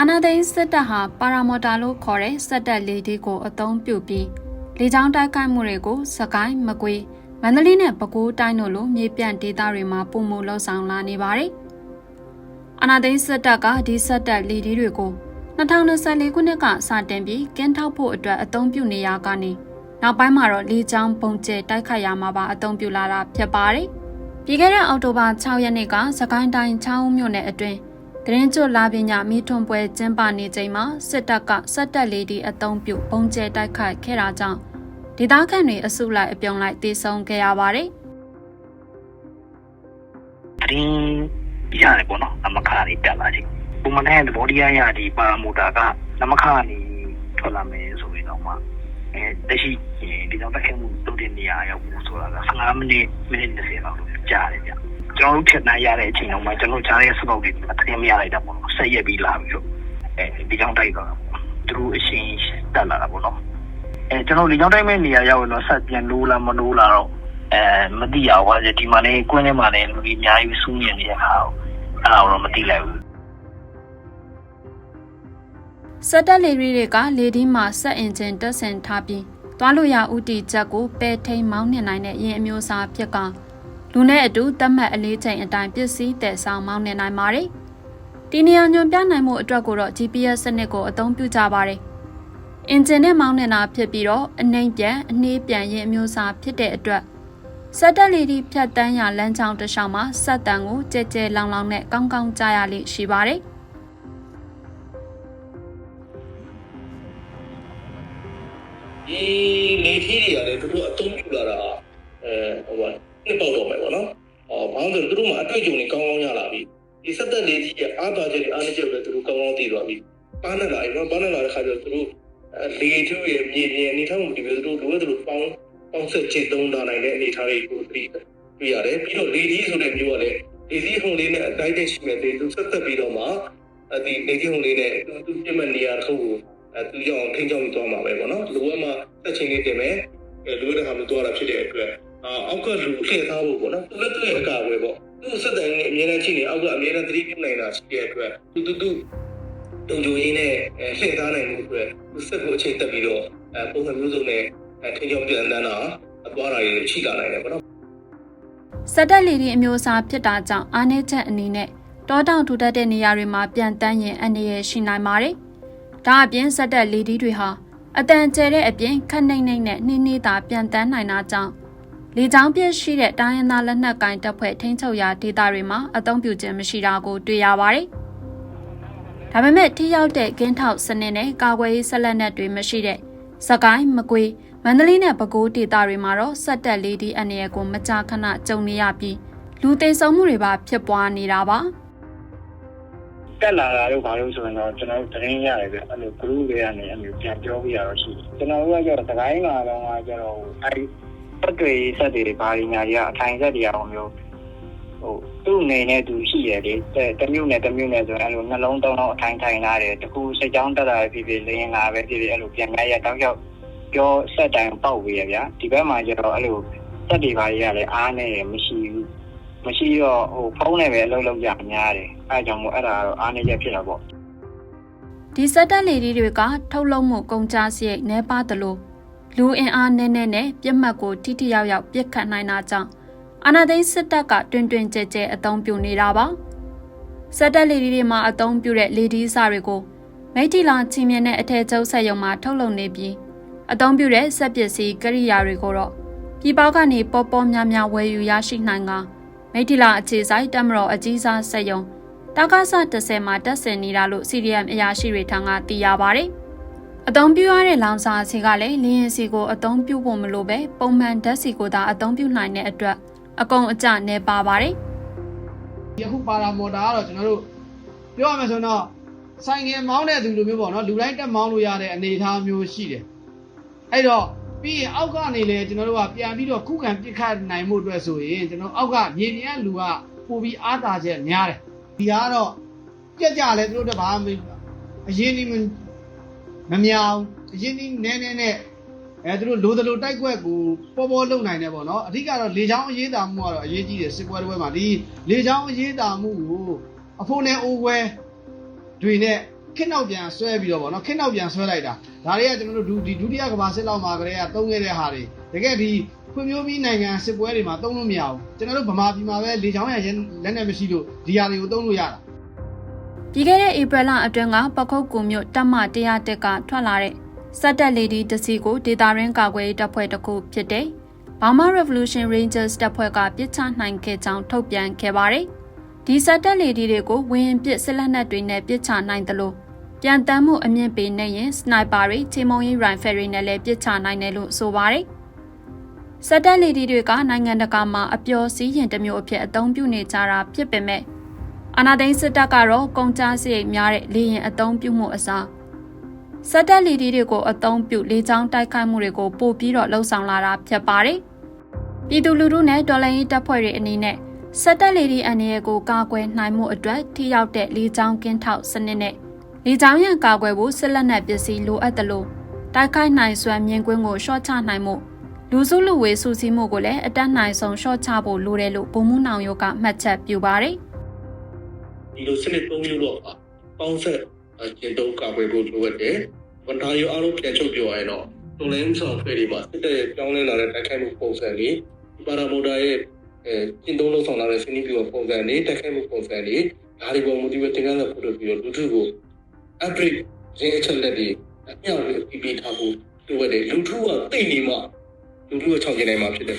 အာနာသိန်းစစ်တပ်ဟာပါရာမော်တာလို့ခေါ်တဲ့စစ်တပ်လေဒီကိုအသုံးပြုပြီးလေကြောင်းတိုက်ခိုက်မှုတွေကိုစကိုင်းမကွေးမန္တလေးနဲ့ပဲခူးတိုင်းတို့လိုမြေပြန့်ဒေသတွေမှာပုံမှုလှုပ်ဆောင်လာနေပါတယ်။အာနာသိန်းစစ်တပ်ကဒီစစ်တပ်လေဒီတွေကို2024ခုနှစ်ကစတင်ပြီးကင်းထောက်ဖို့အတွက်အသုံးပြုနေရကနေနောက်ပိုင်းမှာတော့လေကြောင်းပုံကျဲတိုက်ခိုက်ရမှာပါအသုံးပြုလာတာဖြစ်ပါတယ်။ပြီးခဲ့တဲ့အောက်တိုဘာ6ရက်နေ့ကစကိုင်းတိုင်းချောင်းမြို့နယ်အတွင်း တရင်ကျွလာပညာမိထွန်ပွဲကျင်းပနေချိန်မှာစစ်တပ်ကစက်တက်လေးဒီအုံပြုပုံကျဲတိုက်ခိုက်ခဲ့တာကြောင့်ဒေသခံတွေအစုလိုက်အပြုံလိုက်တေဆုံးခဲ့ရပါတယ်သတင်းရတယ်ပေါ့နော်နမခါနေတက်လာချင်းပုံမှန်တဲ့သဘောတရားရဒီပါမူတာကနမခါနေထွက်လာမယ်ဆိုရင်တော့မှအဲတရှိဒီကြောင့်တက်ခဲ့မှုတုတ်တဲ့နေရာရောက်ဖို့ဆိုတာက15မိနစ်မိနစ်20လောက်လို့ကြားတယ်ဗျ ကျွန်တော်တို့ဖြစ်နိုင်ရတဲ့အချိန်တော့မှကျွန်တော်ကြားရတဲ့စပုတ်တွေသတင်းမရလိုက်တာပေါ့နော်ဆက်ရက်ပြီးလာပြီးတော့အဲဒီကြောင့်တိုက်တော့သူတို့အရှင်တက်လာတာပေါ့နော်အဲကျွန်တော်ဒီကြောင့်တိုက်မဲ့နေရာရောက်ရင်တော့ဆက်ပြန်လို့လားမလို့လားတော့အဲမသိရဘူး။ဒီမှာလည်းကွင်းထဲမှာလည်းလူကြီးအများကြီးစူးမြင်နေတဲ့ဟာကိုအဲ့ဒါတော့မသိလိုက်ဘူးစက်တက်လေရီတွေကလေဒီမှာစက်အင်ဂျင်တက်ဆင်ထားပြီးသွားလို့ရဦးတီချက်ကိုပဲထိန်မောင်းနှင်နိုင်တဲ့ရင်အမျိုးအစားဖြစ်က လူနဲ့အတူတတ်မှတ်အလေးချိန်အတိုင်းပစ္စည်းတဲ့ဆောင်မောင်းနှင်နိုင်ပါတယ်ဒီနေရာညွန်ပြနိုင်မှုအတွက်ကိုတော့ GPS စနစ်ကိုအသုံးပြုကြပါတယ်အင်ဂျင်နဲ့မောင်းနှင်တာဖြစ်ပြီးတော့အနှိမ့်ပြန်အနှေးပြန်ရင်အမျိုးအစားဖြစ်တဲ့အတွက်စက်တက်လီဒီဖြတ်တန်းရလမ်းကြောင်းတစ်လျှောက်မှာစက်တန်ကိုကြဲကြဲလောင်လောင်နဲ့ကောင်းကောင်းကြားရလိမ့်ရှိပါတယ်ဒီနေထီးတွေကလည်းသူတို့အသုံးပြုလာတာအဲဟိုပါ နှစ်ပေါက်တော့မယ်ပေါ့နော်အော်ဘာလို့လဲသူတို့မှအတွေ့အကြုံတွေကောင်းကောင်းရလာပြီဒီစက်သက်လေးကြီးရဲ့အားသာချက်တွေအားနည်းချက်တွေသူတို့ကောင်းကောင်းသိသွားပြီပါနေလာပြီနော်ပါနေလာတဲ့ခါကျတော့သူတို့လေထူးရဲ့မြေပြင်အနေထားမှုတွေသူတို့လိုအပ်သလိုပေါင်းပေါင်းဆက်ချေသုံးထားနိုင်တဲ့အနေထားတွေကိုသိတွေ့ရတယ်ပြီးတော့လေဒီဆိုတဲ့မျိုးကလည်းလေဒီဟုန်လေးနဲ့အတိုင်းတဲ့ရှိမဲ့သူဆက်သက်ပြီးတော့မှအဒီလေဒီဟုန်လေးနဲ့သူပြတ်မဲ့နေရာတစ်ခုကိုအဲသူကြောင့်ထိန်းချောင်းပြီးသွားမှာပဲပေါ့နော်လူကမှတက်ချင်းလေးတင်မယ်အဲလူတဲ့ခါမျိုးသွားတာဖြစ်တဲ့အတွက် အာအောက်ကလူထည့်ထားဖို့ပေါ့နော်သူလည်းသူ့ရဲ့အကာအကွယ်ပေါ့သူ့စက်တန်နဲ့အမြဲတမ်းချိန်နေအောက်ကအမြဲတမ်းသတိပြုနိုင်တာရှိတဲ့အတွက်သူသူသူတုံကြိုရင်းနဲ့အဲလှည့်သားနိုင်မှုအတွက်သူစက်ကိုအချိန်တက်ပြီးတော့အဲပုံစံမျိုးစုံနဲ့အဲထိန်းချောင်းပြန်တန်းတာအသွားတာတွေရှိလာနိုင်တယ်ပေါ့နော်စက်တက်လီဒီအမျိုးအစားဖြစ်တာကြောင့်အားနည်းချက်အနေနဲ့တောတောင်ထူထပ်တဲ့နေရာတွေမှာပြန်တန်းရင်အနေရရှိနိုင်ပါတယ်။ဒါအပြင်စက်တက်လီဒီတွေဟာအတန်ကျဲတဲ့အပြင်ခက်နှိမ့်နှိမ့်နဲ့နှင်းနှီးသာပြန်တန်းနိုင်တာကြောင့် လေကြောင်းပြည့်ရှိတဲ့တိုင်းရင်းသားလက်နက်ကင်တပ်ဖွဲ့ထိန်းချုပ်ရာဒေသတွေမှာအသုံးပြုခြင်းမရှိတာကိုတွေ့ရပါတယ်။ဒါပေမဲ့ထိရောက်တဲ့ကင်းထောက်စနစ်နဲ့ကာကွယ်ရေးဆက်လက်နက်တွေမရှိတဲ့စကိုင်းမကွေးမန္တလေးနဲ့ပဲခူးဒေသတွေမှာတော့စက်တက်လေးဒီအနေအကိုမကြာခဏကြုံနေရပြီးလူသိဆုံးမှုတွေပါဖြစ်ပွားနေတာပါတက်လာတာတော့ဘာလို့ဆိုရင်တော့ကျွန်တော်တို့သတင်းရတယ်ဗျအဲ့လို group တွေကနေအဲ့လိုပြန်ပြောပြရတော့ရှိတယ်ကျွန်တော်တို့ကကျတော့သခိုင်းလာတော့ကကျတော့အဲ့ ဆက်တွေဆက်တွေဘာတွေညာကြီးကအထိုင်ဆက်တွေအောင်မျိုးဟိုသူ့အနေနဲ့သူရှိရလေတမျိုးနဲ့တမျိုးနဲ့ဆိုရင်အဲ့လိုနှလုံးသုံးလုံးအထိုင်ထိုင်လာတယ်တခုစိတ်ကြောင်းတက်တာဖြစ်ဖြစ်လင်းလာပဲဖြစ်ဖြစ်အဲ့လိုပြန်ရရတောက်ရောက်ပြောဆက်တိုင်ပေါက်ပြီးရဗျာဒီဘက်မှာကျတော့အဲ့လိုဆက်တွေဘာကြီးကလည်းအားနေရမရှိဘူးမရှိတော့ဟိုဖုန်းနဲ့ပဲအလုပ်လုပ်ကြများတယ်အဲအကြောင့်မို့အဲ့ဒါတော့အားနည်းချက်ဖြစ်တာပေါ့ဒီစက်တက်လေဒီတွေကထုတ်လုပ်မှုကုန်ကြစရိတ်နှဲပါသလို လူအင်အားနည်းနည်းနဲ့ပြက်မှတ်ကိုထိထိရောက်ရောက်ပြစ်ခတ်နိုင်တာကြောင့်အာနာသိန်းစစ်တပ်ကတွင်တွင်ကြဲကြဲအသုံးပြုနေတာပါစက်တက်လေဒီတွေမှာအသုံးပြုတဲ့လေဒီစာတွေကိုမိထီလာချီမြင့်တဲ့အထည်ချုပ်ဆက်ရုံမှာထုတ်လုပ်နေပြီးအသုံးပြုတဲ့စက်ပစ္စည်းကိရိယာတွေကိုတော့ပြည်ပကနေပေါ်ပေါ်များများဝယ်ယူရရှိနိုင်ကမိထီလာအခြေဆိုင်တမတော်အကြီးစားဆက်ရုံတက္ကသ30မှာတက်ဆင်နေတာလို့ CDM အရာရှိတွေထံကသိရပါဗျ။ အသုံးပြုရတဲ့လောင်စာစီကလည်းလင်းရင်စီကိုအသုံးပြုဖို့မလိုပဲပုံမှန်ဓာတ်စီကိုသာအသုံးပြုနိုင်တဲ့အတွက်အကုန်အကျနေပါပါတယ်ဒီအခုပါရာမော်တာကတော့ကျွန်တော်တို့ပြောရမယ်ဆိုတော့ဆိုင်ငယ်မောင်းတဲ့သူလိုမျိုးပေါ့နော်လူတိုင်းတက်မောင်းလို့ရတဲ့အနေအထားမျိုးရှိတယ်အဲ့တော့ပြီးရင်အောက်ကနေလည်းကျွန်တော်တို့ကပြန်ပြီးတော့ခုခံပစ်ခတ်နိုင်မှုအတွက်ဆိုရင်ကျွန်တော်အောက်ကမြေပြင်ကလူကပို့ပြီးအားသာချက်များတယ်ဒီကတော့ကြက်ကြလဲသူတို့တဘာမအရင်ဒီ မမမြောင်အရင်ဒီနဲနဲနဲ့အဲသူတို့လိုသလိုတိုက်ကွက်ကိုပေါ်ပေါ်လုံနိုင်တယ်ပေါ့နော်အဓိကတော့လေချောင်းအရေးတာမှုကတော့အရေးကြီးတယ်စစ်ပွဲတစ်ပွဲမှာဒီလေချောင်းအရေးတာမှုကိုအဖို့နဲ့အိုးခွဲတွေနဲ့ခင်းနောက်ပြန်ဆွဲပြီးတော့ဗောနော်ခင်းနောက်ပြန်ဆွဲလိုက်တာဒါတွေကကျွန်တော်တို့ဒီဒုတိယကမ္ဘာစစ်လောက်မှာကလေးကသုံးခဲ့တဲ့ဟာတွေတကယ်ဒီဖွံ့ဖြိုးပြီးနိုင်ငံစစ်ပွဲတွေမှာသုံးလို့မရဘူးကျွန်တော်တို့ဗမာပြည်မှာပဲလေချောင်းရရင်လက်နဲ့မရှိလို့ဒီဟာတွေကိုသုံးလို့ရတာ ပြီးခဲ့တဲ့ဧပြီလအတွင်းကပခုတ်ကူမြို့တပ်မ100တက်ကထွက်လာတဲ့စက်တက်လေဒီတစီကိုဒေတာရင်းကာကွယ်ရေးတပ်ဖွဲ့တစ်ခုဖြစ်တဲ့ Burma Revolution Rangers တပ်ဖွဲ့ကပစ်ချနိုင်ခဲ့ကြောင်းထုတ်ပြန်ခဲ့ပါတယ်။ဒီစက်တက်လေဒီတွေကိုဝင်းပစ်စစ်လက်နက်တွေနဲ့ပစ်ချနိုင်တယ်လို့ပြန်တမ်းမှုအမြင့်ပေနေရင်စနိုက်ပါတွေချေမုံရေးရိုင်ဖယ်တွေနဲ့လည်းပစ်ချနိုင်တယ်လို့ဆိုပါတယ်။စက်တက်လေဒီတွေကနိုင်ငံတကာမှာအပျော်စီးရင်တစ်မျိုးအဖြစ်အသုံးပြုနေကြတာဖြစ်ပေမဲ့ အာနာသိန်းစစ်တပ်ကတော့ကုန်ကြစရိတ်များတဲ့လေရင်အုံပြုမှုအစားစက်တက်လီဒီတွေကိုအုံပြုလေကြောင်းတိုက်ခိုက်မှုတွေကိုပို့ပြီးတော့လှုံ့ဆော်လာတာဖြစ်ပါတယ်။ပြည်သူလူထုနဲ့တော်လှန်ရေးတပ်ဖွဲ့တွေအနေနဲ့စက်တက်လီဒီအန်ရဲကိုကာကွယ်နိုင်မှုအတွက်ထိရောက်တဲ့လေကြောင်းကင်းထောက်စနစ်နဲ့လေကြောင်းရန်ကာကွယ်ဖို့စစ်လက်နက်ပစ္စည်းလိုအပ်တယ်လို့တိုက်ခိုက်နိုင်စွမ်းမြင်ကွင်းကိုရှော့ချနိုင်မှုလူစုလူဝေစုစည်းမှုကိုလည်းအတက်နိုင်ဆုံးရှော့ချဖို့လိုတယ်လို့ဗိုလ်မှူးနောင်ရိုးကမှတ်ချက်ပြုပါတယ်။ ဒီလိုစနစ်သုံးမျိုးတော့ပေါင်းဆက်ကျင့်သုံးကာကွယ်ဖို့လိုအပ်တယ်။ဝန်ထမ်းရောအားလုံးပြန်ချုပ်ပြောရရင်တော့တုံလင်းဆောင်ဖွဲ့တွေမှာစစ်တပ်ရဲ့ကြောင်းလဲလာတဲ့တိုက်ခိုက်မှုပုံစံတွေပါရာမိုတာရဲ့အဲကျင့်သုံးလို့ဆောင်လာတဲ့စနစ်ပြောပုံစံတွေတိုက်ခိုက်မှုပုံစံတွေဒါတွေပေါ်မူတည်ပြီးတင်ကန်းလက်ဖို့လို့ပြီးတော့လူထုကို upgrade ရင်းအချက်လက်တွေအမြောက်တွေပြီးပြီးထားဖို့လိုအပ်တယ်လူထုကသိနေမှလူထုကချောင်းကျင်နိုင်မှာဖြစ်တယ်